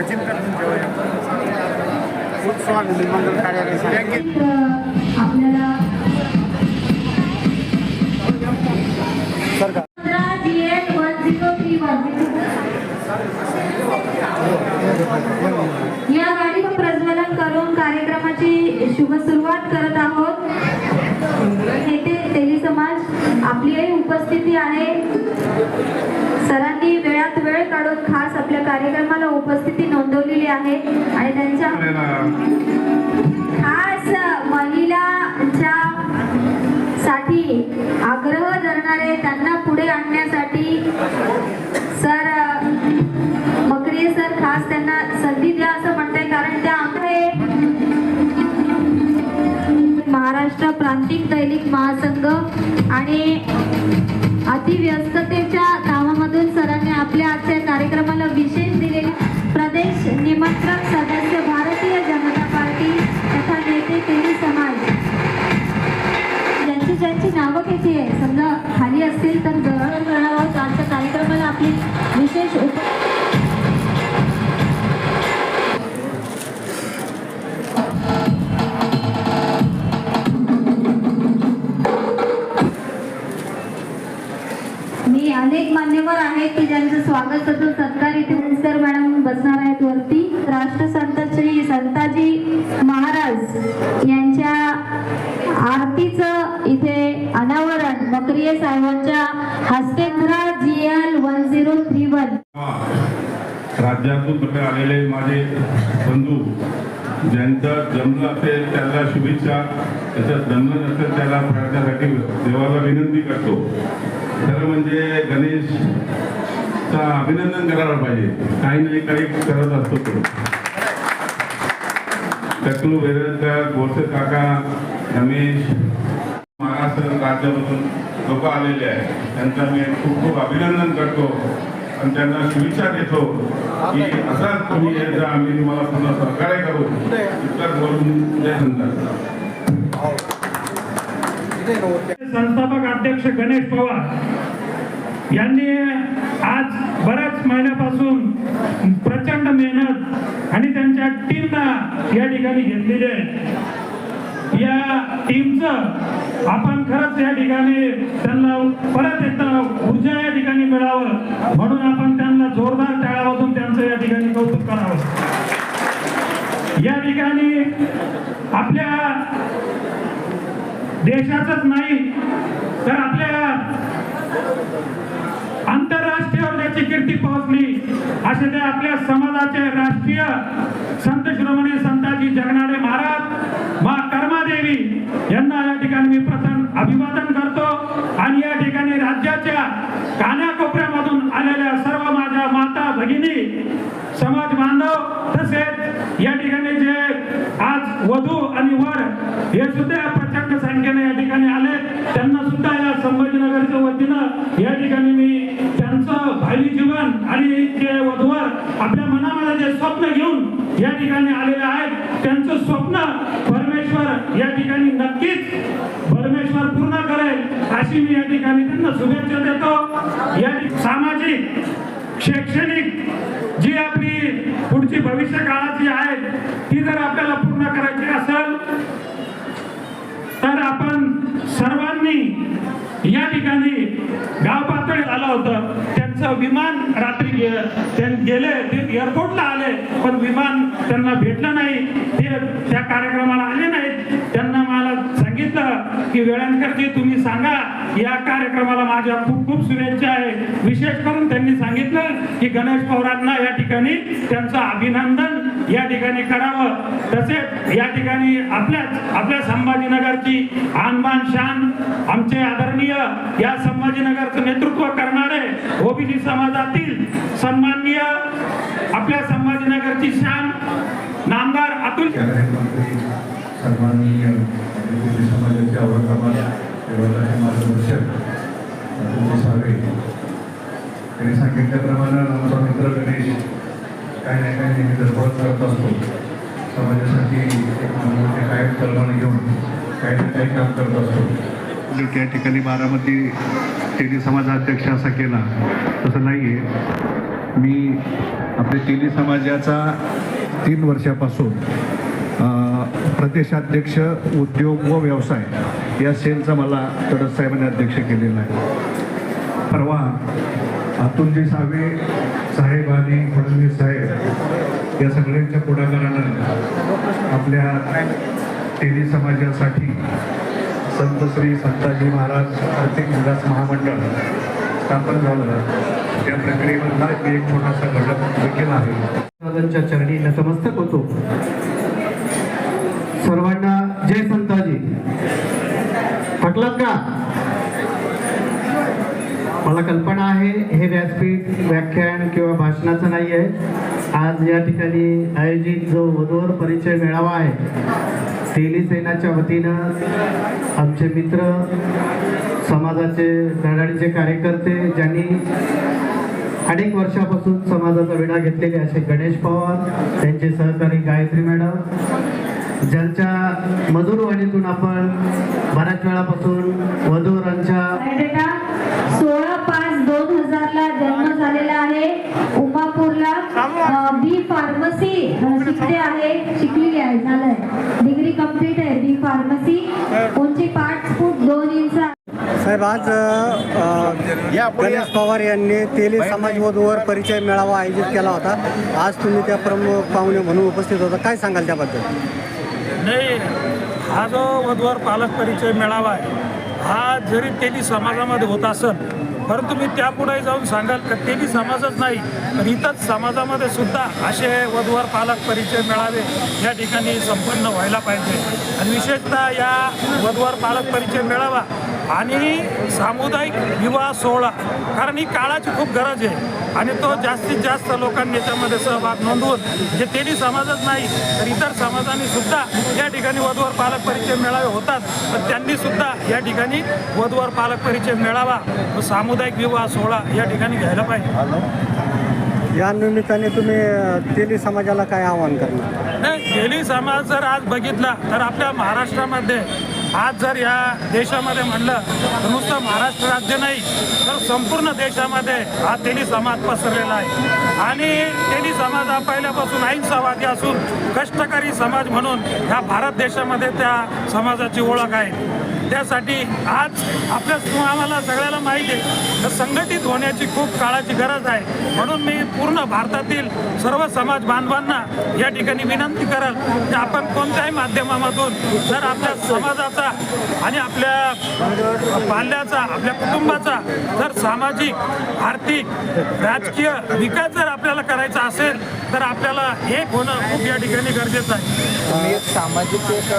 सचिन मंगल कार्यालय सरकार. या गाडीचं प्रज्वलन करून कार्यक्रमाची शुभ सुरुवात करत आहोत. येथे तेली समाज आपलीही उपस्थिती आहे. आपल्या कार्यक्रमाला उपस्थिती नोंदवलेली आहे आणि त्यांच्या खास महिलांच्या साठी आग्रह धरणारे त्यांना पुढे आणण्यासाठी सर मकरिये सर खास त्यांना संधी द्या असं म्हणताय. कारण त्या महाराष्ट्र प्रांतिक दैनिक महासंघ आणि अतिव्यस्ततेच्या निमंत्रक सदस्य भारतीय जनता पार्टी तथा नेते तेली समाज. ज्यांची ज्यांची नावं घ्यायची आहे समजा खाली असतील तर जवळ करणार आहोत आजच्या कार्यक्रमाला आपली विशेष उप मान्यवर आहेत की ज्यांचं स्वागत तसं सत्कार इथे उंचकर मॅडम बसणार आहेत वरती. राष्ट्रसंत श्री संताजी महाराज यांच्या आरतीचं इथे अनावरण मकरिये साहेबांच्या हस्ते G L one zero three one. राज्यातून कुठे आलेले माझे बंधू ज्यांचं जमलं असेल त्याला शुभेच्छा त्याच्यात जमलं नसेल त्याला त्यासाठी देवाला विनंती करतो. खरं म्हणजे गणेशचा अभिनंदन करायला पाहिजे. काही नाही काही करत असतो तो. टकलू वेरळकर गोरसे काका रमेश महाराष्ट्र राज्यामधून लोक आलेले आहेत. त्यांचं मी खूप खूप अभिनंदन करतो आणि त्यांना शुभेच्छा देतो की असाच तुम्ही येत आम्ही तुम्हाला पुन्हा सहकार्य करू. इतकंच बोलून जय हिंद. संस्थापक अध्यक्ष गणेश पवार यांनी आज बऱ्याच महिन्यापासून प्रचंड मेहनत आणि त्यांच्या टीमना या ठिकाणी घेतलेली आहे. या टीमचं आपण खरंच या ठिकाणी त्यांना परत एकदा ऊर्जा या ठिकाणी मिळावं म्हणून आपण त्यांना जोरदार टाळावाजून त्यांचं या ठिकाणी कौतुक करावं. या ठिकाणी आपल्या देशाचंच नाही तर आपल्या आंतरराष्ट्रीय त्याची कीर्ती पोहोचली. असे ते आपल्या समाजाचे राष्ट्रीय संत शिरोमणी संताजी जगनाडे महाराज मा कर्मादेवी यांना या ठिकाणी मी प्रथम अभिवादन करतो आणि या ठिकाणी राज्याच्या कानाकोपऱ्यामधून आलेल्या सर्व माझ्या माता भगिनी समाज बांधव तसेच या ठिकाणी जे आज वधू आणि वर हे सुद्धा प्रचंड संख्येने या ठिकाणी आले त्यांना सुद्धा या संभाजीनगरच्या वतीनं या ठिकाणी मी त्यांचं भावी जीवन आणि जे वधूवर आपल्या मनामध्ये जे स्वप्न घेऊन या ठिकाणी आलेले आहेत त्यांचं स्वप्न परमेश्वर या ठिकाणी नक्कीच परमेश्वर पूर्ण करेल अशी मी या ठिकाणी त्यांना शुभेच्छा देतो. या सामाजिक शैक्षणिक जी आपली पुढची भविष्य काळाची आहे ती जर आपल्याला पूर्ण करायची असेल तर आपण सर्वांनी या ठिकाणी गाव पातळीत आलं होतं. त्यांचं विमान रात्री गेले ते एअरपोर्टला आले पण विमान त्यांना भेटलं नाही. ते त्या कार्यक्रमाला आले नाहीत. त्यांना मला सांगितलं की वेळांकरजी तुम्ही सांगा या कार्यक्रमाला माझ्या खूप खूप शुभेच्छा आहे. विशेष करून त्यांनी सांगितलं की गणेश पवारांना या ठिकाणी त्यांचं अभिनंदन या ठिकाणी करावं. तसेच या ठिकाणी आपल्याच आपल्या संभाजीनगरची आणबान शान आमचे आदरणीय या संभाजीनगरचं नेतृत्व करणारे ओबीसी समाजातील सन्माननीय आपल्या संभाजीनगरची शान नामदार अतुल सन्माननीय मार्गदर्शक सांगितल्याप्रमाणे आमचा मित्र गणेश काही नाही काही नेहमी धडपड करत असतो. समाजासाठी एक मनोरंजन कायम कल्पना घेऊन काही ना काही काम करत असतो. त्या ठिकाणी बारामती तेली समाजाध्यक्ष असा केला तसं नाही आहे मी आपल्या तेली समाजाचा तीन वर्षापासून प्रदेशाध्यक्ष उद्योग व व्यवसाय या सेलचा मला तडस साहेबांनी अध्यक्ष केलेला आहे. परवा अतुलजी सावे साहेब आणि फडणवीस साहेब या सगळ्यांच्या पुढाकारानं आपल्या तेली समाजासाठी संत श्री संताजी महाराज आर्थिक विकास महामंडळ स्थापन झालं. त्या प्रक्रियेमधला एक छोटासा घटक देखील आहे. चरणी नतमस्तक होतो. सर्वांनी जय संताजी थकलात का मला कल्पना आहे हे व्यासपीठ व्याख्यान किंवा भाषणाचं नाही आहे आज या ठिकाणी आयोजित जो वधूवर परिचय मेळावा आहे तेली सेनाच्या वतीनं आमचे मित्र समाजाचे धडाडीचे कार्यकर्ते ज्यांनी अनेक वर्षापासून समाजाचा विडा घेतलेले असे गणेश पवार त्यांचे सहकारी गायत्री मॅडम ज्यांच्या मधुरवाणीतून आपण बऱ्याच वेळापासून वधूवरांच्या आहे. उमापूरला बी फार्मसी शिकते आहे. शिकलेली आहे झालंय. डिग्री कंप्लीट आहे बी फार्मसी उंची पाच फूट दोन इंच. साहेब आज गणेश पवार यांनी तेली समाज वधूवर परिचय मेळावा आयोजित केला होता. आज तुम्ही त्या प्रमुख पाहुणे म्हणून उपस्थित होता. काय सांगाल त्याबद्दल? नाही हा जो वधूवर पालक परिचय मेळावा आहे हा जरी तेली समाजामध्ये होत असेल परंतु मी त्यापुढे जाऊन सांगाल का? तेही समाजच नाही. तर इथंच समाजामध्ये सुद्धा असे वधूवर पालक परिचय मिळावे या ठिकाणी संपन्न व्हायला पाहिजे. आणि विशेषतः या वधूवर पालक परिचय मिळावा. आणि सामुदायिक विवाह सोहळा. कारण ही काळाची खूप गरज आहे. आणि तो जास्तीत जास्त लोकांनी याच्यामध्ये सहभाग नोंदवून जे तेली समाजच नाही तर इतर समाजांनी सुद्धा या ठिकाणी वधूवर पालक परिचय मेळावे होतात. तर त्यांनी सुद्धा या ठिकाणी वधूवर पालक परिचय मेळावा व सामुदायिक विवाह सोहळा या ठिकाणी घ्यायला पाहिजे. या निमित्ताने तुम्ही तेली समाजाला काय आवाहन करणार? नाही गेली समाज जर आज बघितला तर आपल्या महाराष्ट्रामध्ये आज जर या देशामध्ये म्हणलं तर नुसतं महाराष्ट्र राज्य नाही तर संपूर्ण देशामध्ये हा तेली समाज पसरलेला आहे. आणि तेली समाज हा पहिल्यापासून अहिंसावादी असून कष्टकरी समाज म्हणून ह्या भारत देशामध्ये त्या समाजाची ओळख आहे. त्यासाठी आज आपल्या आम्हाला सगळ्याला माहिती आहे तर संघटित होण्याची खूप काळाची गरज आहे. म्हणून मी पूर्ण भारतातील सर्व समाज बांधवांना या ठिकाणी विनंती करेन की आपण कोणत्याही माध्यमामधून जर आपल्या समाजाचा आणि आपल्या पाल्याचा आपल्या कुटुंबाचा जर सामाजिक आर्थिक राजकीय विकास जर आपल्याला करायचा असेल तर आपल्याला एक होणं खूप या ठिकाणी गरजेचं आहे. सामाजिक एक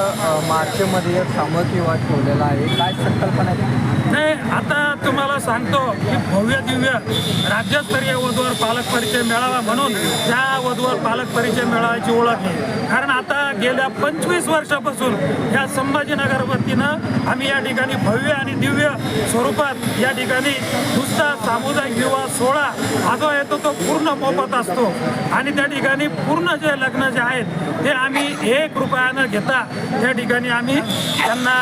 मार्चमध्ये एक सामूहिक विवाह ठेवलेला आहे? काय संकल्पना आहे? नाही आता तुम्हाला सांगतो की भव्य दिव्य राज्यस्तरीय वधूवर पालक परिचय मेळावा म्हणून त्या वधूवर पालक परिचय मेळाव्याची ओळख आहे. कारण आता गेल्या पंचवीस वर्षापासून या संभाजीनगर वतीनं आम्ही या ठिकाणी भव्य आणि दिव्य स्वरूपात या ठिकाणी नुसता सामुदायिक विवाह सोहळा हा जो येतो तो पूर्ण मोफत असतो. आणि त्या ठिकाणी पूर्ण जे लग्न जे आहेत ते आम्ही एक रुपयानं घेता. त्या ठिकाणी आम्ही त्यांना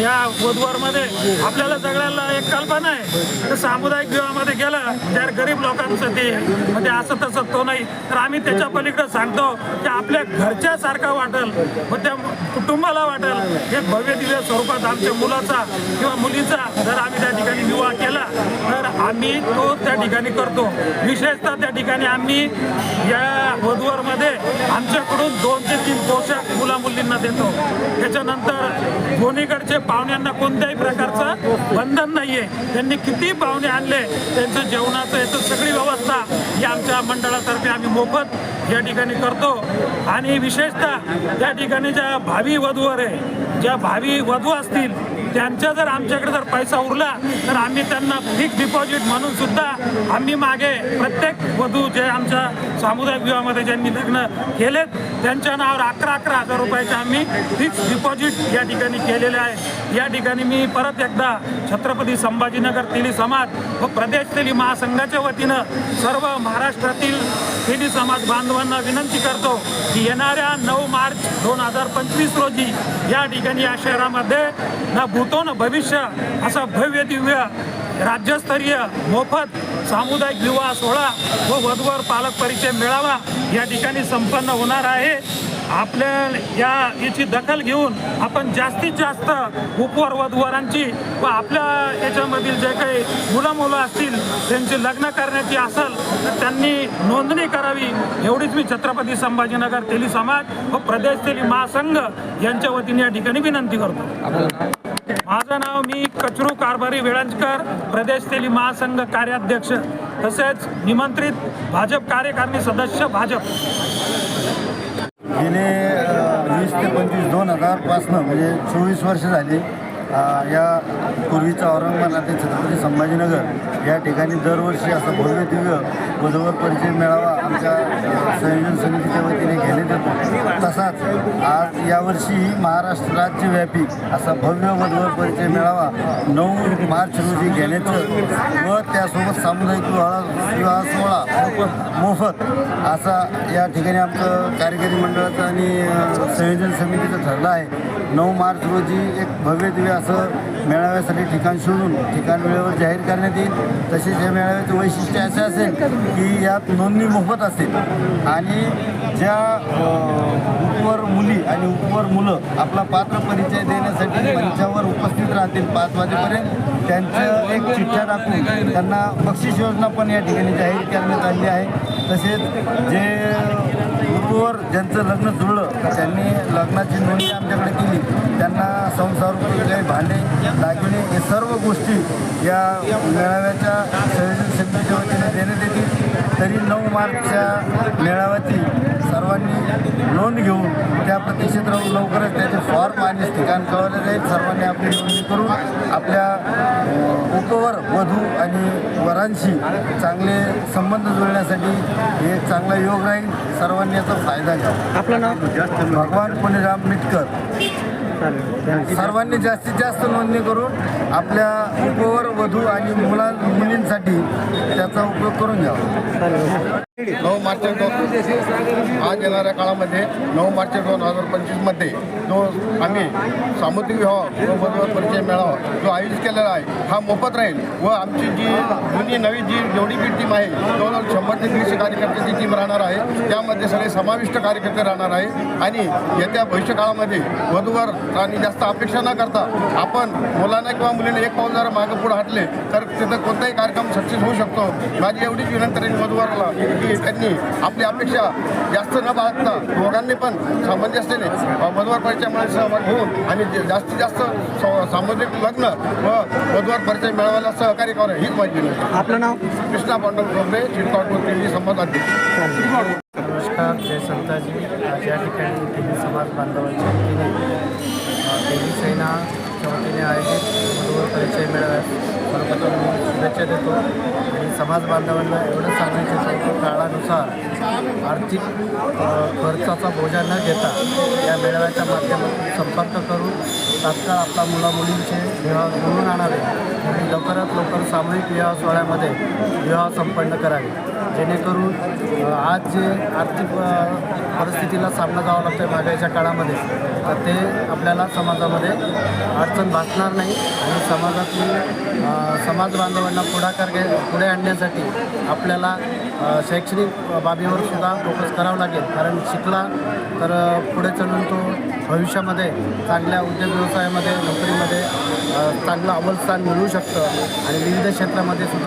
या वधवारमध्ये आपल्याला सगळ्याला एक कल्पना आहे. तर सामुदायिक विवाहामध्ये गेलं तर गरीब लोकांचं ते म्हणजे असं तसं तो नाही. तर आम्ही त्याच्या पलीकडे सांगतो की आपल्या घरच्यासारखं वाटेल व त्या कुटुंबाला वाटेल. एक भव्य दिव्य स्वरूपात आमच्या मुलाचा किंवा मुलीचा जर आम्ही त्या ठिकाणी विवाह केला तर आम्ही तो त्या ठिकाणी करतो. विशेषतः त्या ठिकाणी आम्ही या वधूवरमध्ये आमच्याकडून दोन ते तीन पोशाख मुला मुलींना देतो. त्याच्यानंतर दोन्हीकडचे पाहुण्यांना कोणत्याही प्रकारचं बंधन नाहीये. त्यांनी किती पाहुणे आणले त्यांचं जेवणाचं याचं सगळी व्यवस्था ही आमच्या मंडळातर्फे आम्ही मोफत या ठिकाणी करतो. आणि विशेषतः त्या ठिकाणी ज्या भावी वधूवर आहे ज्या भावी वधू असतील त्यांच्या जर आमच्याकडे जर पैसा उरला तर आम्ही त्यांना फिक्स डिपॉझिट म्हणून सुद्धा आम्ही मागे प्रत्येक वधू जे आमच्या सामुदायिक विवाहामध्ये ज्यांनी लग्न केलेत त्यांच्या नावावर अकरा अकरा हजार रुपयाचे आम्ही फिक्स डिपॉझिट या ठिकाणी केलेले आहे. या ठिकाणी मी परत एकदा छत्रपती संभाजीनगर तेली समाज व प्रदेश तेली महासंघाच्या वतीनं सर्व महाराष्ट्रातील तेली समाज बांधवांना विनंती करतो की येणाऱ्या नऊ मार्च दोन हजार पंचवीस रोजी या ठिकाणी या शहरामध्ये ना भूतोन भविष्य असा भव्य दिव्य राज्यस्तरीय मोफत सामुदायिक विवाह सोहळा व वधूवर पालक परिचय मेळावा या ठिकाणी संपन्न होणार आहे. आपल्या या याची दखल घेऊन आपण जास्तीत जास्त उपवर वधूवरांची व आपल्या याच्यामधील जे काही मुलं मुलं असतील त्यांची लग्न करण्याची असेल तर त्यांनी नोंदणी करावी. एवढीच मी छत्रपती संभाजीनगर तेली समाज व प्रदेश तेली महासंघ यांच्या वतीने या ठिकाणी विनंती करतो. माझं नाव मी कचरू कारभारी वेळंजकर प्रदेश तेली महासंघ कार्याध्यक्ष तसेच निमंत्रित भाजप कार्यकारिणी सदस्य भाजप. गेले वीस ते पंचवीस दोन हजार पासनं म्हणजे चोवीस वर्ष झाली या पूर्वीचा औरंगाबाद ते छत्रपती संभाजीनगर या ठिकाणी दरवर्षी असं भव्य दिव्य वधूवर परिचय मेळावा आमच्या संयोजन समितीच्या वतीने घेण्यात येतो. तसाच आज यावर्षी महाराष्ट्र राज्यव्यापी असा भव्य वधवर परिचय मेळावा नऊ मार्च रोजी घेण्याचं व त्यासोबत सामुदायिक विवाह विवाह सोहळा मोफत असा या ठिकाणी आमचं कार्यकारी मंडळाचं आणि संयोजन समितीचं ठरलं आहे. नऊ मार्च रोजी एक भव्य दिव्य असं मेळाव्यासाठी ठिकाण शोधून ठिकाण वेळेवर जाहीर करण्यात येईल. तसेच या मेळाव्याचं वैशिष्ट्य असं असेल की यात नोंदणी मोफत असेल. आणि ज्या उपवर मुली आणि उपवर मुलं आपला पात्र परिचय देण्यासाठी मंचावर उपस्थित राहतील पाच वाजेपर्यंत त्यांचं एक चिठ्ठ्या दाखवून त्यांना बक्षीस योजना पण या ठिकाणी जाहीर करण्यात आली आहे. तसेच जे उपवर ज्यांचं लग्न जुळलं त्यांनी लग्नाची नोंदणी आमच्याकडे केली. त्यांना संसार काही भांडे दागिने हे सर्व गोष्टी या मेळाव्याच्या संयोजन समितीच्या वतीने देण्यात येतील. तरी नऊ मार्चच्या मेळाव्याची सर्वांनी नोंद घेऊन त्या प्रतीक्षेत राहून लवकरच त्याचे फॉर्म आणि ठिकाण कळवलं जाईल सर्वांनी आपली नोंदणी करून आपल्या अ, उपवर वधू आणि वरांशी चांगले संबंध जुळण्यासाठी हे एक चांगला योग राहील सर्वांनी याचा फायदा घ्यावा. आपलं नाव? भगवान पुणेराम मिटकर. सर्वांनी जास्तीत जास्त नोंदणी करून आपल्या उपवर वधू आणि मुला मुलींसाठी त्याचा उपयोग करून घ्यावा. नऊ मार्च दोन आज येणाऱ्या काळामध्ये नऊ मार्च दोन हजार पंचवीसमध्ये जो आम्ही सामुद्रिक विवाह व परिचय मेळावा जो आयोजित केलेला आहे हा मोफत राहील व आमची जी जुनी नवी जी जेवढी बी टीम आहे जवळजवळ शंभर ते दीडशे कार्यकर्त्याची टीम राहणार आहे. त्यामध्ये सगळे समाविष्ट कार्यकर्ते राहणार आहे. आणि येत्या भविष्य काळामध्ये वधूवर आणि जास्त अपेक्षा न करता आपण मुलांना किंवा मुलींना एक पाऊल जरा मागं पुढे हटले तर तिथं कोणताही कार्यक्रम सक्सेस होऊ शकतो. माझी एवढीच विनंती राहील वधूवरला की त्यांनी आपली अपेक्षा जास्त न बाळगता दोघांनी पण सामंजस्याने वधूवर परिचयामध्ये सहभाग होऊन आणि जे- जास्तीत जास्त स- सामुदायिक लग्न व वधूवर परिचय मिळवायला सहकार्य करावं हीच विनंती आपलं नाव? कृष्णा पांडव चिंतावरती संवाद अध्यक्ष. नमस्कार जय संताजी. आज या ठिकाणी तेली समाज बांधवांच्या वतीने तेली सेनाच्या वतीने आयोजित परिचय मेळाव्यास सर्वप्रथम मी शुभेच्छा देतो. आणि समाज बांधवांना एवढं सांगायचं आहे की काळानुसार आर्थिक खर्चाचा बोजा न घेता या मेळाव्याच्या माध्यमातून संपर्क करून तात्काळ आपला मुलामुलींचे विवाह घडून आणावे आणि लवकरात लवकर सामूहिक विवाह सोहळ्यामध्ये विवाह संपन्न करावे. जेणेकरून आज जे आर्थिक परिस्थितीला सामना जावा लागतो आहे महागाईच्या काळामध्ये तर ते आपल्याला समाजामध्ये अडचण भासणार नाही आणि समाजातील समाज बांधवांना पुढाकार घे पुढे आणण्यासाठी आपल्याला शैक्षणिक बाबीवर सुद्धा फोकस करावं लागेल. कारण शिकला तर पुढे चलून तो भविष्यामध्ये चांगल्या उद्योग व्यवसायामध्ये नोकरीमध्ये चांगलं अव्वल स्थान मिळू शकतं आणि विविध क्षेत्रामध्ये सुद्धा